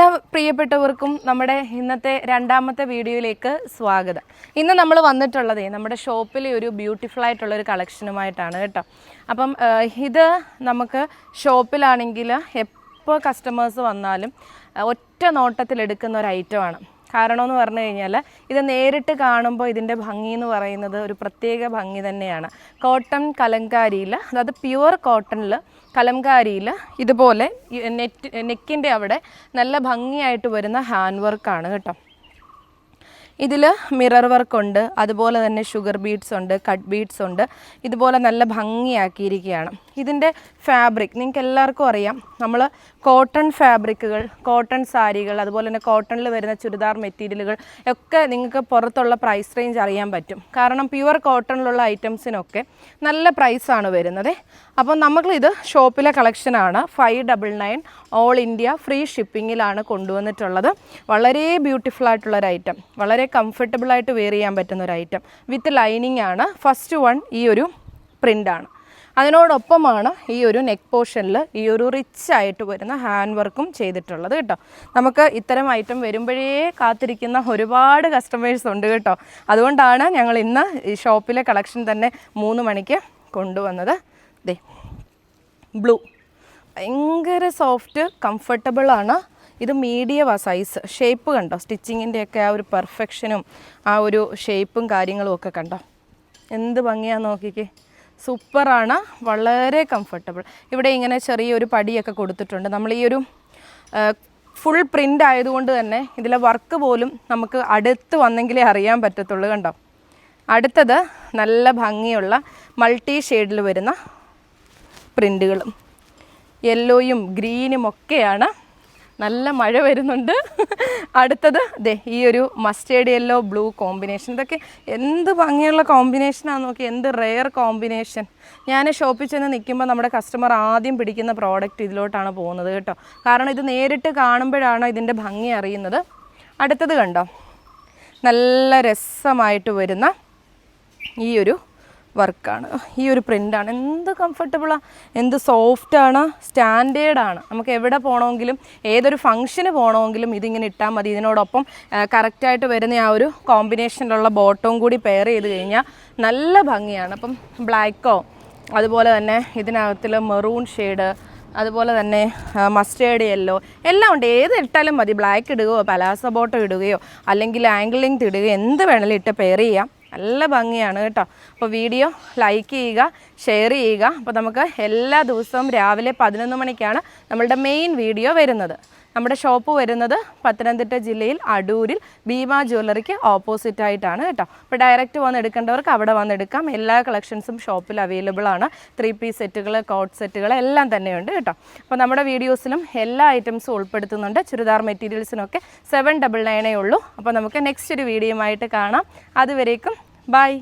എല്ലാ പ്രിയപ്പെട്ടവർക്കും നമ്മുടെ ഇന്നത്തെ രണ്ടാമത്തെ വീഡിയോയിലേക്ക് സ്വാഗതം. ഇന്ന് നമ്മൾ വന്നിട്ടുള്ളതേ നമ്മുടെ ഷോപ്പിലെ ഒരു ബ്യൂട്ടിഫുൾ ആയിട്ടുള്ള ഒരു കളക്ഷനുമായിട്ടാണ് കേട്ടോ. അപ്പം ഇത് നമുക്ക് ഷോപ്പിലാണെങ്കിൽ എപ്പോൾ കസ്റ്റമേഴ്സ് വന്നാലും ഒറ്റ നോട്ടത്തിൽ എടുക്കുന്ന ഒരു ഐറ്റമാണ് കാരണമെന്ന് പറഞ്ഞു കഴിഞ്ഞാൽ ഇത് നേരിട്ട് കാണുമ്പോൾ ഇതിന്റെ ഭംഗി എന്ന് പറയുന്നത് ഒരു പ്രത്യേക ഭംഗി തന്നെയാണ്. കോട്ടൺ കലങ്കാരിയിൽ അതായത് പ്യുവർ കോട്ടണിൽ കലംകാരിയിൽ ഇതുപോലെ നെറ്റ് നെക്കിന്റെ അവിടെ നല്ല ഭംഗിയായിട്ട് വരുന്ന ഹാൻഡ് വർക്കാണ് കേട്ടോ. ഇതിൽ മിറർ വർക്ക് ഉണ്ട് അതുപോലെ തന്നെ ഷുഗർ ബീഡ്സ് ഉണ്ട് കട്ട് ബീഡ്സ് ഉണ്ട്. ഇതുപോലെ നല്ല ഭംഗിയാക്കിയിരിക്കുകയാണ്. ഇതിന്റെ ഫാബ്രിക് നിങ്ങൾക്ക് എല്ലാവർക്കും അറിയാം. നമ്മൾ കോട്ടൺ ഫാബ്രിക്കുകൾ കോട്ടൺ സാരികൾ അതുപോലെ തന്നെ കോട്ടണിൽ വരുന്ന ചുരിദാർ മെറ്റീരിയലുകൾ ഒക്കെ നിങ്ങൾക്ക് പുറത്തുള്ള പ്രൈസ് റേഞ്ച് അറിയാൻ പറ്റും. കാരണം പ്യുവർ കോട്ടണിലുള്ള ഐറ്റംസിനൊക്കെ നല്ല പ്രൈസാണ് വരുന്നത്. അപ്പോൾ നമ്മളിത് ഷോപ്പിലെ കളക്ഷനാണ് five double nine all India free ഷിപ്പിങ്ങിലാണ് കൊണ്ടുവന്നിട്ടുള്ളത്. വളരെ ബ്യൂട്ടിഫുൾ ആയിട്ടുള്ളൊരു ഐറ്റം വളരെ കംഫർട്ടബിൾ ആയിട്ട് വെയർ ചെയ്യാൻ പറ്റുന്ന ഒരു ഐറ്റം വിത്ത് ലൈനിങ് ആണ്. ഫസ്റ്റ് വൺ ഈ ഒരു പ്രിന്റാണ് അതിനോടൊപ്പമാണ് ഈ ഒരു നെക്ക് പോർഷനിൽ ഈ ഒരു റിച്ച് ആയിട്ട് വരുന്ന ഹാൻഡ് വർക്കും ചെയ്തിട്ടുള്ളത് കേട്ടോ. നമുക്ക് ഇത്തരം ഐറ്റം വരുമ്പോഴേ കാത്തിരിക്കുന്ന ഒരുപാട് കസ്റ്റമേഴ്സ് ഉണ്ട് കേട്ടോ. അതുകൊണ്ടാണ് ഞങ്ങൾ ഇന്ന് ഈ ഷോപ്പിലെ കളക്ഷൻ തന്നെ മൂന്ന് മണിക്ക് കൊണ്ടുവന്നത്. ദേ ബ്ലൂ ഭയങ്കര സോഫ്റ്റ് കംഫർട്ടബിൾ ഇത് ആ സൈസ് ഷേപ്പ് കണ്ടോ? സ്റ്റിച്ചിങ്ങിന്റെയൊക്കെ ആ ഒരു പെർഫെക്ഷനും ആ ഒരു ഷേപ്പും കാര്യങ്ങളും ഒക്കെ കണ്ടോ? എന്ത് ഭംഗിയാന്ന് നോക്കിക്കേ. സൂപ്പറാണ് വളരെ കംഫർട്ടബിൾ ഇവിടെ ഇങ്ങനെ ചെറിയൊരു പടിയൊക്കെ കൊടുത്തിട്ടുണ്ട്. നമ്മൾ ഈ ഒരു ഫുൾ പ്രിന്റ് ആയതുകൊണ്ട് തന്നെ ഇതിലെ വർക്ക് പോലും നമുക്ക് അടുത്ത് വന്നെങ്കിലേ അറിയാൻ പറ്റത്തുള്ളൂ കണ്ടോ? അടുത്തത് നല്ല ഭംഗിയുള്ള മൾട്ടി ഷെയ്ഡിൽ വരുന്ന പ്രിന്റുകളും യെല്ലോയും ഗ്രീനും ഒക്കെയാണ് നല്ല മഴ വരുന്നുണ്ട്. അടുത്തത് ദേ ഈ ഒരു മസ്റ്റേഡ് യെല്ലോ ബ്ലൂ കോമ്പിനേഷൻ ഇതൊക്കെ എന്ത് ഭംഗിയുള്ള കോമ്പിനേഷനാണ് നോക്കി എന്ത് റെയർ കോമ്പിനേഷൻ ഞാൻ ഷോപ്പിൽ ചെന്ന് നിൽക്കുമ്പോൾ നമ്മുടെ കസ്റ്റമർ ആദ്യം പിടിക്കുന്ന പ്രോഡക്റ്റ് ഇതിലോട്ടാണ് പോകുന്നത് കേട്ടോ. കാരണം ഇത് നേരിട്ട് കാണുമ്പോഴാണ് ഇതിന്റെ ഭംഗി അറിയുന്നത്. അടുത്തത് കണ്ടോ? നല്ല രസമായിട്ട് വരുന്ന ഈ ഒരു വർക്കാണ്. ഈ ഒരു പ്രിന്റാണ് എന്ത് കംഫർട്ടബിളാണ് എന്ത് സോഫ്റ്റാണ് സ്റ്റാൻഡേർഡാണ് നമുക്ക് എവിടെ പോകണമെങ്കിലും ഏതൊരു ഫംഗ്ഷന് പോകണമെങ്കിലും ഇതിങ്ങനെ ഇട്ടാൽ മതി. ഇതിനോടൊപ്പം കറക്റ്റായിട്ട് വരുന്ന ആ ഒരു കോമ്പിനേഷനിലുള്ള ബോട്ടവും കൂടി പെയർ ചെയ്ത് കഴിഞ്ഞാൽ നല്ല ഭംഗിയാണ്. അപ്പം ബ്ലാക്കോ അതുപോലെ തന്നെ ഇതിനകത്തിൽ മെറൂൺ ഷെയ്ഡ് അതുപോലെ തന്നെ മസ്റ്റേർഡ് യെല്ലോ എല്ലാം ഉണ്ട്. ഏത് ഇട്ടാലും മതി. ബ്ലാക്ക് ഇടുകയോ പലാസ ബോട്ടോ ഇടുകയോ അല്ലെങ്കിൽ ആംഗിൾ ലെങ്ത് ഇടുകയോ എന്ത് വേണമെങ്കിലും ഇട്ട് പെയർ ചെയ്യാം. നല്ല ഭംഗിയാണ് കേട്ടോ. അപ്പോൾ വീഡിയോ ലൈക്ക് ചെയ്യുക ഷെയർ ചെയ്യുക. അപ്പോൾ നമുക്ക് എല്ലാ ദിവസവും രാവിലെ പതിനൊന്ന് മണിക്കാണ് നമ്മളുടെ മെയിൻ വീഡിയോ വരുന്നത്. നമ്മുടെ ഷോപ്പ് വരുന്നത് പത്തനംതിട്ട ജില്ലയിൽ അടൂരിൽ ഭീമ ജ്വല്ലറിക്ക് ഓപ്പോസിറ്റ് ആയിട്ടാണ് കേട്ടോ. അപ്പോൾ ഡയറക്റ്റ് വന്ന് എടുക്കേണ്ടവർക്ക് അവിടെ വന്ന് എടുക്കാം. എല്ലാ കളക്ഷൻസും ഷോപ്പിൽ അവൈലബിൾ ആണ്. ത്രീ പീസ് സെറ്റുകൾ കോട്ട് സെറ്റുകൾ എല്ലാം തന്നെയുണ്ട് കേട്ടോ. അപ്പോൾ നമ്മുടെ വീഡിയോസിലും എല്ലാ ഐറ്റംസും ഉൾപ്പെടുത്തുന്നുണ്ട്. ചുരിദാർ മെറ്റീരിയൽസിനൊക്കെ സെവൻ ഡബിൾ നയനേ ഉള്ളൂ. അപ്പോൾ നമുക്ക് നെക്സ്റ്റ് ഒരു വീഡിയോയുമായിട്ട് കാണാം. അതുവരേക്കും ബൈ